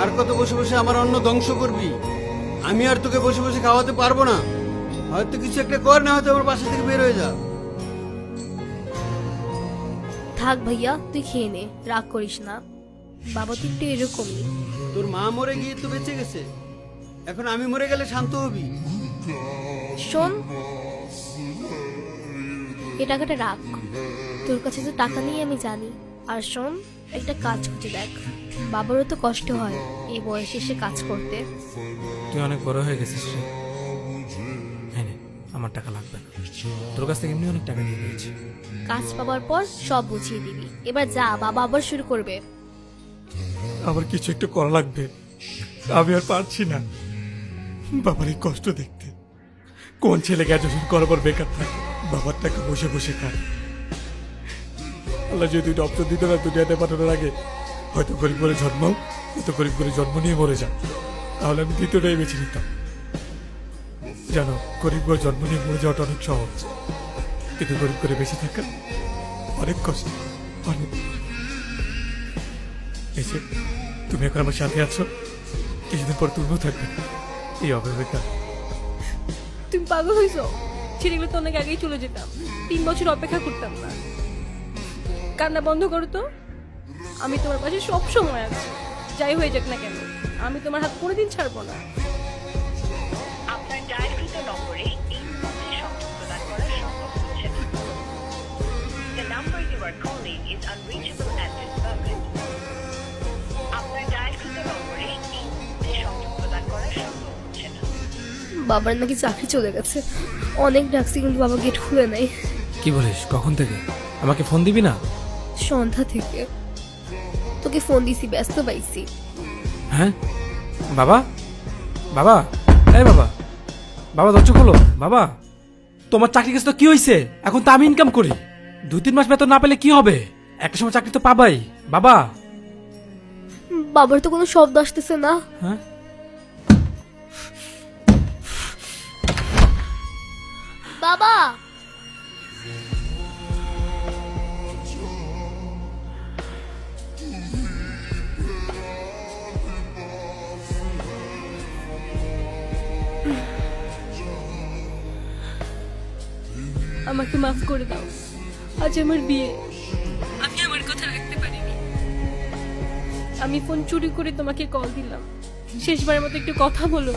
আর কত বসে বসে আমার অন্ন ধ্বংস করবি? আমি আর তোকে বসে বসে খাওয়াতে পারব না। হয়তো কিছু একটা কর না হয়তো আমার বাসা থেকে বের হয়ে যা। থাক ভাইয়া তুই খেয়ে নে রাগ করিস না। বাবা তুই একটু এরকমই। তোর মা মরে গিয়ে তো বেঁচে গেছে। এখন আমি মরে গেলে শান্ত হবি। শোন এ টাকাটা রাখ। তোর কাছে তো টাকা নেই আমি জানি। আর শোন একটা কাজ খুঁজে দেখ। বাবারও তো কষ্ট হয় এই বয়সে এসে কাজ করতে। তুই অনেক বড় হয়ে গেছিস রে। হ্যাঁ নে, আমার টাকা লাগবে না। তোর কাছ থেকে এমনি অনেক টাকা নিয়ে নিয়েছি কাজ পাওয়ার পর সব বুঝিয়ে দিবি। এবার যা বাবা আবার শুরু করবে। আবার কিছু একটু করা লাগবে। আমি আর পারছি না। বাবার এই কষ্ট দেখতে। কোন ছেলে গ্র্যাজুয়েশন করার পর বেকার থাকে? বাবার টাকা বসে বসে খায়। আল্লাহ যদি দুটো অপশন দিত না দুনিয়াতে পাঠানোর আগে হয়তো গরিব করে জন্মাও হয়তো গরিব করে জন্ম নিয়ে মরে যাও তাহলে আমি দ্বিতীয়টাই বেছে নিতাম। জানো গরিব করে জন্ম নিয়ে মরে যাওয়াটা অনেক সহজ। কিন্তু গরিব করে বেঁচে থাকা অনেক কষ্ট, অনেক। এসে তুমি এখন আমার সাথে আছো। কিছুদিন পর তুমিও থাকবে। এই অপেক্ষা। তুমি পাগল হয়েছো ছেলেগুলো তো অনেক আগেই চলে যেতাম। তিন বছর অপেক্ষা করতাম না। কান্না বন্ধ করো তো। আমি তোমার পাশে সব সময় আছি। যাই হয়ে যাক না কেন আমি তোমার হাত কোনোদিন ছাড়বো না। আপনার ডায়ালকৃত নম্বরে এই মুহূর্তে সংযোগ প্রদান করা সম্ভব হচ্ছে না। The number you are calling is unreachable at this moment. আপনার ডায়ালকৃত নম্বরে এই মুহূর্তে সংযোগ প্রদান করা সম্ভব হচ্ছে না। বাবার নাকি চাকরি চলে গেছে। অনেক ডাকছি কিন্তু বাবা গেট খুলে নেই। কি বলিস কখন থেকে? আমাকে ফোন দিবি না? সন্ধ্যা থেকে। তোকে ফোন দিছি ব্যস্ত পাইছি। হ্যাঁ? বাবা? বাবা? এই বাবা। বাবা দরজা খোলো। বাবা তোমার চাকরি কাছে তো কি হয়েছে এখন তো আমি ইনকাম করি। দুই তিন মাস বেতন না পেলে কি হবে? একটা সময় চাকরি তো পাবাই। বাবা। বাবার তো কোনো শব্দ আসতেছে না। হ্যাঁ? বাবা! আমাকে মাফ করে দাও। আজ আমার বিয়ে। আমি আমার কথা রাখতে পারিনি। আমি ফোন চুরি করে তোমাকে কল দিলাম। শেষবারের মতো একটু কথা বলো।